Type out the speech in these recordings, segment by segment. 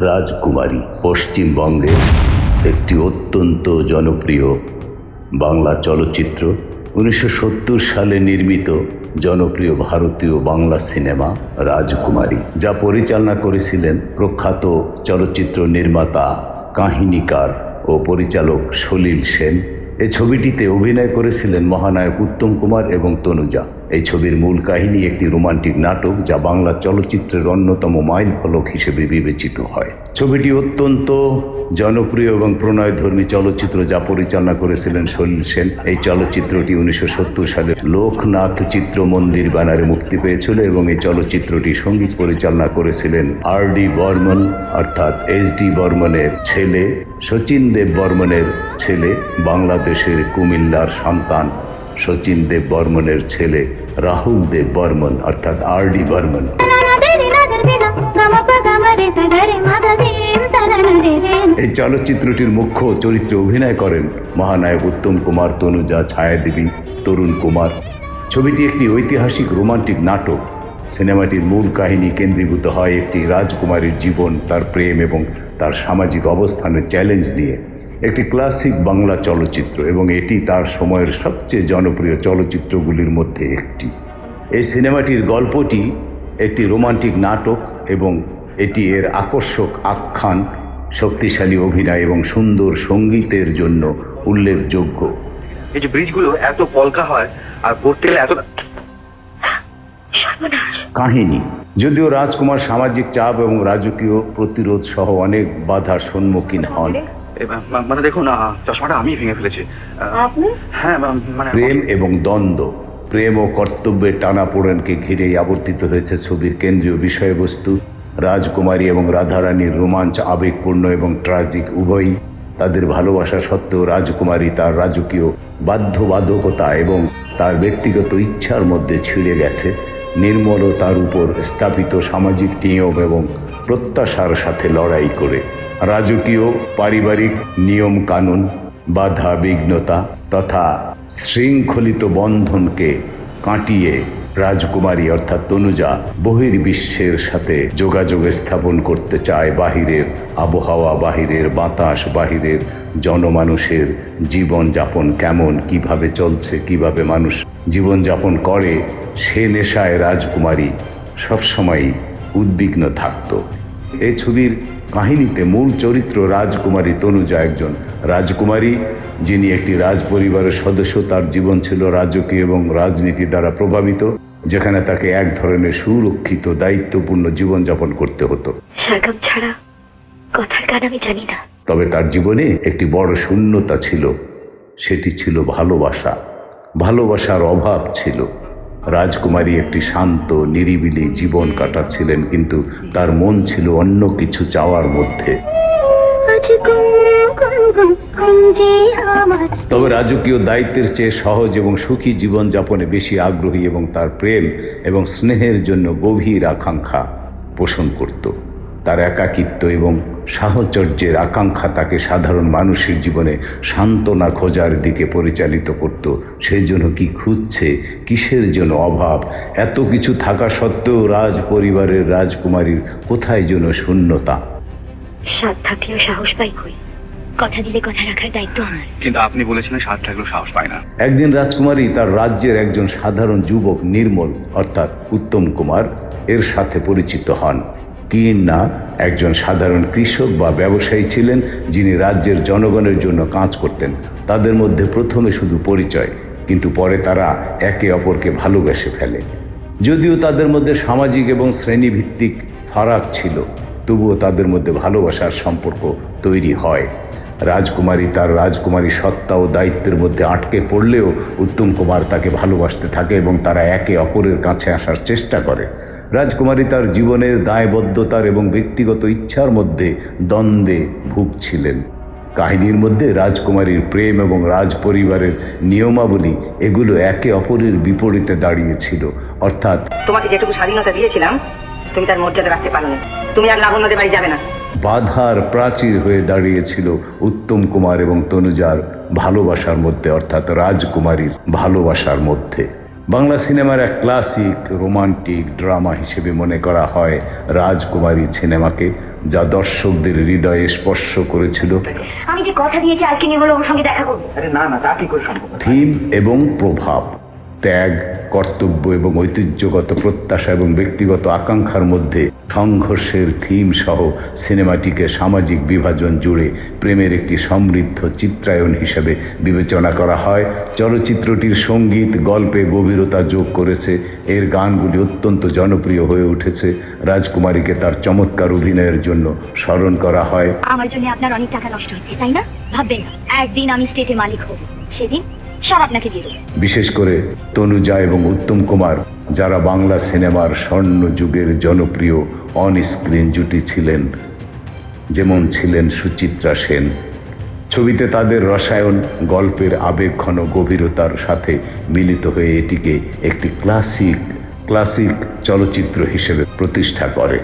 রাজকুমারী পশ্চিমবঙ্গের একটি অত্যন্ত জনপ্রিয় বাংলা চলচ্চিত্র। উনিশশো সত্তর সালে নির্মিত জনপ্রিয় ভারতীয় বাংলা সিনেমা রাজকুমারী, যা পরিচালনা করেছিলেন প্রখ্যাত চলচ্চিত্র নির্মাতা, কাহিনীকার ও পরিচালক সলিল সেন। এ ছবিটিতে অভিনয় করেছিলেন মহানায়ক উত্তম কুমার এবং তনুজা। এই ছবির মূল কাহিনী একটি রোমান্টিক নাটক যা বাংলা চলচ্চিত্রের অন্যতম মাইল ফলক হিসেবে বিবেচিত হয়। ছবিটি অত্যন্ত জনপ্রিয় এবং প্রণয়ধর্মী চলচ্চিত্র যা পরিচালনা করেছিলেন সলিল সেন। এই চলচ্চিত্রটি উনিশশো সত্তর সালে লোকনাথ চিত্র মন্দির ব্যানারে মুক্তি পেয়েছিল এবং এই চলচ্চিত্রটি সংগীত পরিচালনা করেছিলেন আর ডি বর্মন, অর্থাৎ এস ডি বর্মনের ছেলে শচীন দেব বর্মনের ছেলে, বাংলাদেশের কুমিল্লার সন্তান শচীন দেব বর্মনের ছেলে, রাহুল দেব বর্মন, অর্থাৎ আর ডি বর্মন। এই চলচ্চিত্রটির মুখ্য চরিত্রে অভিনয় করেন মহানায়ক উত্তম কুমার, তনুজা ছায়াদেবী, তরুণ কুমার। ছবিটি একটি ঐতিহাসিক রোমান্টিক নাটক। সিনেমাটির মূল কাহিনী কেন্দ্রীভূত হয় একটি রাজকুমারীর জীবন, তার প্রেম এবং তার সামাজিক অবস্থানের চ্যালেঞ্জ নিয়ে। একটি ক্লাসিক বাংলা চলচ্চিত্র এবং এটি তার সময়ের সবচেয়ে জনপ্রিয় চলচ্চিত্রগুলির মধ্যে একটি। এই সিনেমাটির গল্পটি একটি রোমান্টিক নাটক এবং এটি এর আকর্ষক আখ্যান শক্তিশালী অভিনয় এবং সুন্দর সঙ্গীতের জন্য উল্লেখযোগ্য। এই যে ব্রিজগুলো এত পলকা হয় আর পড়তে গেলে এত কাহিনী। যদিও রাজকুমার সামাজিক চাপ এবং রাজকীয় প্রতিরোধ সহ অনেক বাধার সম্মুখীন হন। মানে দেখুন চশমাটা আমি ভেঙে ফেলেছি। হ্যাঁ মানে প্রেম এবং দ্বন্দ্ব। প্রেম ও কর্তব্যের টানাপোড়েনকে ঘিরেই আবর্তিত হয়েছে ছবির কেন্দ্রীয় বিষয়বস্তু। রাজকুমারী এবং রাধারানীর রোমাঞ্চ আবেগপূর্ণ এবং ট্রাজিক উভয়ই তাদের ভালোবাসা সত্ত্বেও রাজকুমারী তার রাজকীয় বাধ্যবাধকতা এবং তার ব্যক্তিগত ইচ্ছার মধ্যে ছিঁড়ে গেছে। নির্মল তার উপর স্থাপিত সামাজিক নিয়ম এবং প্রত্যাশার সাথে লড়াই করে। রাজকীয়, পারিবারিক নিয়ম কানুন বাধা, বিঘ্নতা তথা শৃঙ্খলিত বন্ধনকে কাটিয়ে রাজকুমারী অর্থাৎ তনুজা বহির্বিশ্বের সাথে যোগাযোগ স্থাপন করতে চায় বাহিরের আবহাওয়া, বাহিরের বাতাস, বাহিরের জনমানুষের জীবনযাপন কেমন, কীভাবে চলছে, কীভাবে মানুষ জীবনযাপন করে, সে নেশায় রাজকুমারী সবসময়ই উদ্বিগ্ন থাকতো। এই ছবির কাহিনীতে মূল চরিত্র রাজকুমারী তনুজা একজন রাজকুমারী যিনি একটি রাজ পরিবারের সদস্য। তার জীবন ছিল রাজকীয় এবং রাজনীতি দ্বারা প্রভাবিত যেখানে তাকে এক ধরনের সুরক্ষিত দায়িত্বপূর্ণ জীবনযাপন করতে হতো। ছাড়া কথার গান আমি জানি না। তবে তার জীবনে একটি বড় শূন্যতা ছিল। সেটি ছিল ভালোবাসা। ভালোবাসার অভাব ছিল। রাজকুমারী একটি শান্ত, নিরিবিলি জীবন কাটাচ্ছিলেন, কিন্তু তার মন ছিল অন্য কিছু চাওয়ার মধ্যে। তবে রাজকীয় দায়িত্বের চেয়ে সহজ এবং সুখী জীবনযাপনে বেশি আগ্রহী এবং তার প্রেম এবং স্নেহের জন্য গভীর আকাঙ্ক্ষা পোষণ করত। তার একাকিত্ব এবং সাহচর্যের আকাঙ্ক্ষা তাকে সাধারণ মানুষের জীবনে সান্ত্বনা খোঁজার দিকে পরিচালিত করত। সেই জন্য কি খুঁজছে কিসের জন্য অভাব এত কিছু থাকা সত্ত্বেও রাজ পরিবারের রাজকুমারীর কোথায় যেন শূন্যতা। সাত থাকলেও সাহস পাই কই? কথা দিলে কথা রাখার দায়িত্ব আমার। কিন্তু আপনি বলেছিলেন সাত থাকলেও সাহস পায় না। একদিন রাজকুমারী তার রাজ্যের একজন সাধারণ যুবক নির্মল অর্থাৎ উত্তম কুমার এর সাথে পরিচিত হন। কিন্না একজন সাধারণ কৃষক বা ব্যবসায়ী ছিলেন যিনি রাজ্যের জনগণের জন্য কাজ করতেন। তাদের মধ্যে প্রথমে শুধু পরিচয়, কিন্তু পরে তারা একে অপরকে ভালোবেসে ফেলে। যদিও তাদের মধ্যে সামাজিক এবং শ্রেণীভিত্তিক ফারাক ছিল, তবুও তাদের মধ্যে ভালোবাসার সম্পর্ক তৈরি হয়। রাজকুমারী তার রাজকুমারী সত্তা ও দায়িত্বের মধ্যে আটকে পড়লেও উত্তম কুমার তাকে ভালোবাসতে থাকে এবং তারা একে অপরের কাছে আসার চেষ্টা করে। রাজকুমারী তার জীবনের দায়বদ্ধতার এবং ব্যক্তিগত ইচ্ছার মধ্যে দ্বন্দ্বে ভুগছিলেন। কাহিনীর মধ্যে রাজকুমারীর প্রেম এবং রাজ পরিবারের নিয়মাবলী এগুলো একে অপরের বিপরীতে দাঁড়িয়েছিল। অর্থাৎ তোমাকে যেটুকু স্বাধীনতা দিয়েছিলাম তুমি তার মর্যাদা রাখতে তুমি আর লাবণ্যদের বাড়ি যাবে না। বাধার প্রাচীর হয়ে দাঁড়িয়েছিল উত্তম কুমার এবং তনুজার ভালোবাসার মধ্যে অর্থাৎ রাজকুমারীর ভালোবাসার মধ্যে। বাংলা সিনেমার এক ক্লাসিক রোমান্টিক ড্রামা হিসেবে মনে করা হয় রাজকুমারী সিনেমাকে যা দর্শকদের হৃদয়ে স্পর্শ করেছিল। আমি যে কথা দিয়েছি আজকে নির্মল ওর সঙ্গে দেখা করব। আরে না না তা কি করে সম্ভব? থিম এবং প্রভাব। ত্যাগ, কর্তব্য এবং ঐতিহ্যগত প্রত্যাশা এবং ব্যক্তিগত আকাঙ্ক্ষার মধ্যে সংঘর্ষের থিম সহ সিনেমাটিকে সামাজিক বিভাজন জুড়ে প্রেমের একটি সমৃদ্ধ চিত্রায়ন হিসেবে বিবেচনা করা হয়। চলচ্চিত্রটির সংগীত, গল্পে গভীরতা যোগ করেছে। এর গানগুলি অত্যন্ত জনপ্রিয় হয়ে উঠেছে। রাজকুমারীকে তার চমৎকার অভিনয়ের জন্য স্মরণ করা হয়। আমার জন্য আপনার অনেক টাকা নষ্ট হচ্ছে, তাই না? ভাববেন একদিন আমি স্টেটে মালিক হব। সেদিন সব আপনাকে দিয়ে বিশেষ করে তনুজা এবং উত্তম কুমার, যারা বাংলা সিনেমার স্বর্ণ যুগের জনপ্রিয় অন স্ক্রিন জুটি ছিলেন, যেমন ছিলেন সুচিত্রা সেন। ছবিতে তাদের রসায়ন, গল্পের আবেগঘন গভীরতার সাথে মিলিত হয়ে এটিকে একটি ক্লাসিক ক্লাসিক চলচ্চিত্র হিসেবে প্রতিষ্ঠা করে।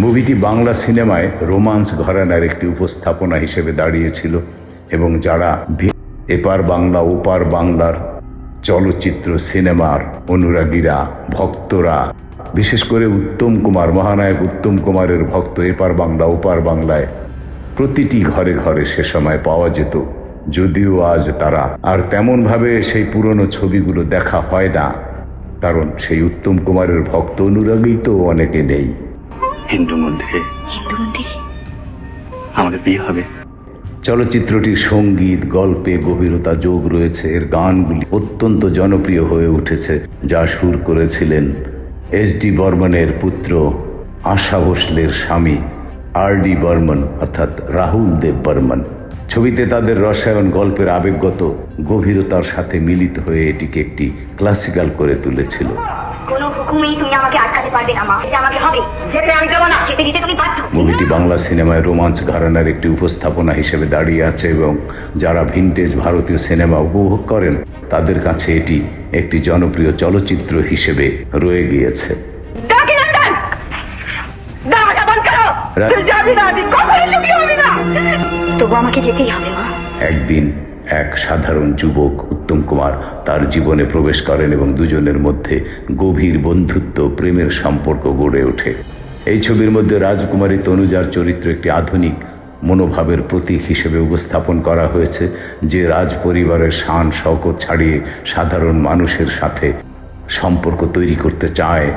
মুভিটি বাংলা সিনেমায় রোমান্স ঘরানার একটি উপস্থাপনা হিসেবে দাঁড়িয়েছিল এবং যারা এপার বাংলা ওপার বাংলার চলচ্চিত্র সিনেমার অনুরাগীরা ভক্তরা বিশেষ করে উত্তম কুমার মহানায়ক উত্তম কুমারের ভক্ত এপার বাংলা ওপার বাংলায় প্রতিটি ঘরে ঘরে সে সময় পাওয়া যেত। যদিও আজ তারা আর তেমনভাবে সেই পুরনো ছবিগুলো দেখা হয় না কারণ সেই উত্তম কুমারের ভক্ত অনুরাগী তো অনেকে নেই। হিন্দু মন্দিরে হিন্দু মন্দিরে? আমাদের বিয়ে হবে। চলচ্চিত্রটির সংগীত, গল্পে গভীরতা, যোগ রয়েছে। এর গানগুলি অত্যন্ত জনপ্রিয় হয়ে উঠেছে, যা সুর করেছিলেন এস ডি বর্মনের পুত্র আশা ভোসলের স্বামী আর ডি বর্মন, অর্থাৎ রাহুল দেব বর্মন। ছবিতে তাদের রসায়ন, গল্পের আবেগগত গভীরতার সাথে মিলিত হয়ে এটিকে একটি ক্লাসিক্যাল করে তুলেছিল। কোনো হুকুমেই তুমি আমাকে আটকাতে পারবে না, মা। এটা আমাকে হবে। যেতে আমি দেবো না। যেতে দিতে তুমি মুভিটি বাংলা সিনেমায় রোমাঞ্চ ঘরানার একটি উপস্থাপনা হিসেবে দাঁড়িয়ে আছে এবং যারা ভিনটেজ ভারতীয় সিনেমা উপভোগ করেন তাদের কাছে এটি একটি জনপ্রিয় চলচ্চিত্র হিসেবে রয়ে গিয়েছে। একদিন এক সাধারণ যুবক উত্তম কুমার তার জীবনে প্রবেশ করেন এবং দুজনের মধ্যে গভীর বন্ধুত্ব প্রেমের সম্পর্ক গড়ে ওঠে। এই ছবির মধ্যে রাজকুমারী তনুজার চরিত্র একটি আধুনিক মনোভাবের প্রতীক হিসেবে উপস্থাপন করা হয়েছে, যে রাজ পরিবারের শান শওকত ছাড়িয়ে সাধারণ মানুষের সাথে সম্পর্ক তৈরি করতে চায়,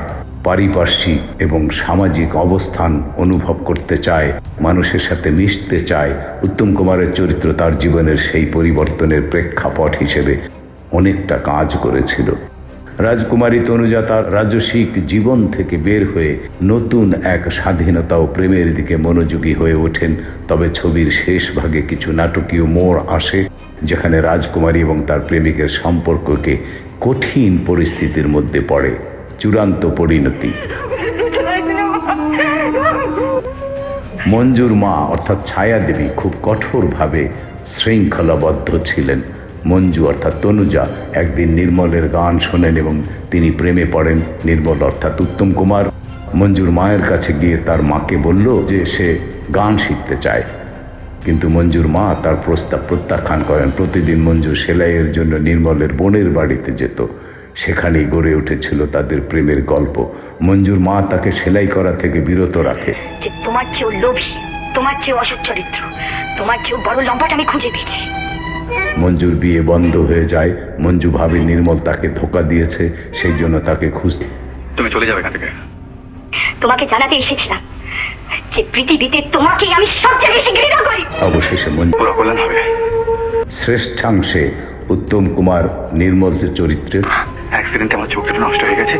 পারিপার্শ্বিক এবং সামাজিক অবস্থান অনুভব করতে চায়, মানুষের সাথে মিশতে চায়। উত্তম কুমারের চরিত্র তার জীবনের সেই পরিবর্তনের প্রেক্ষাপট হিসেবে অনেকটা কাজ করেছিল। রাজকুমারী তনুজা তার রাজসিক জীবন থেকে বের হয়ে নতুন এক স্বাধীনতা ও প্রেমের দিকে মনোযোগী হয়ে ওঠেন। তবে ছবির শেষ ভাগে কিছু নাটকীয় মোড় আসে, যেখানে রাজকুমারী এবং তার প্রেমিকের সম্পর্ককে কঠিন পরিস্থিতির মধ্যে পড়ে। চূড়ান্ত পরিণতি। মঞ্জুর মা অর্থাৎ ছায়া দেবী খুব কঠোরভাবে শৃঙ্খলাবদ্ধ ছিলেন। মঞ্জু অর্থাৎ তনুজা একদিন নির্মলের গান শোনেন এবং তিনি প্রেমে পড়েন। নির্মল অর্থাৎ উত্তম কুমার মঞ্জুর মায়ের কাছে গিয়ে তার মাকে বলল যে সে গান শিখতে চায়। কিন্তু মঞ্জুর মা তার প্রস্তাব প্রত্যাখ্যান করেন। প্রতিদিন মঞ্জু সেলাইয়ের জন্য নির্মলের বোনের বাড়িতে যেত। সেখানেই গড়ে উঠেছিল তাদের প্রেমের গল্প। মঞ্জুর মা তাকে সেলাই করা থেকে বিরত রাখে। তোমার চেয়েও লোভী, তোমার চেয়েও অসৎ চরিত্র, তোমার বড় লম্বাট আমি খুঁজে পেয়েছি। মঞ্জুর বিয়ে বন্ধ হয়ে যায়। মঞ্জু ভাবে নির্মল তাকে ধোকা দিয়েছে সেই জন্য তাকে খুঁজতে তুমি চলে যাবে এখান থেকে। তোমাকে জানাতে এসেছিলাম যে পৃথিবীতে তোমাকেই আমি সবচেয়ে বেশি ঘৃণা করি। অবশেষে মঞ্জু পুরো কল্যাণ হবে। শ্রেষ্ঠাংশে উত্তম কুমার নির্মলের চরিত্রে অ্যাক্সিডেন্টে আমার চোখটা নষ্ট হয়ে গেছে।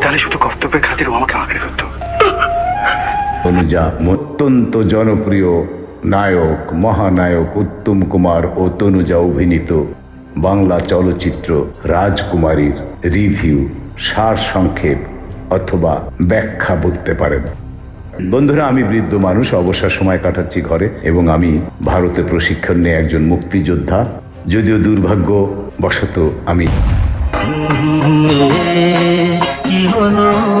তাহলে শুধু কর্তব্যের খাতির ও আমাকে আঁকড়ে ধরতো অনুজা অত্যন্ত জনপ্রিয় নায়ক, মহানায়ক উত্তম কুমার ও তনুজা অভিনীত বাংলা চলচ্চিত্র রাজকুমারীর রিভিউ, সার সংক্ষেপ অথবা ব্যাখ্যা বলতে পারেন। বন্ধুরা, আমি বৃদ্ধ মানুষ, অবসর সময় কাটাচ্ছি ঘরে এবং আমি ভারতে প্রশিক্ষণ নিয়ে একজন মুক্তিযোদ্ধা। যদিও দুর্ভাগ্য দুর্ভাগ্যবশত আমি কি হলো?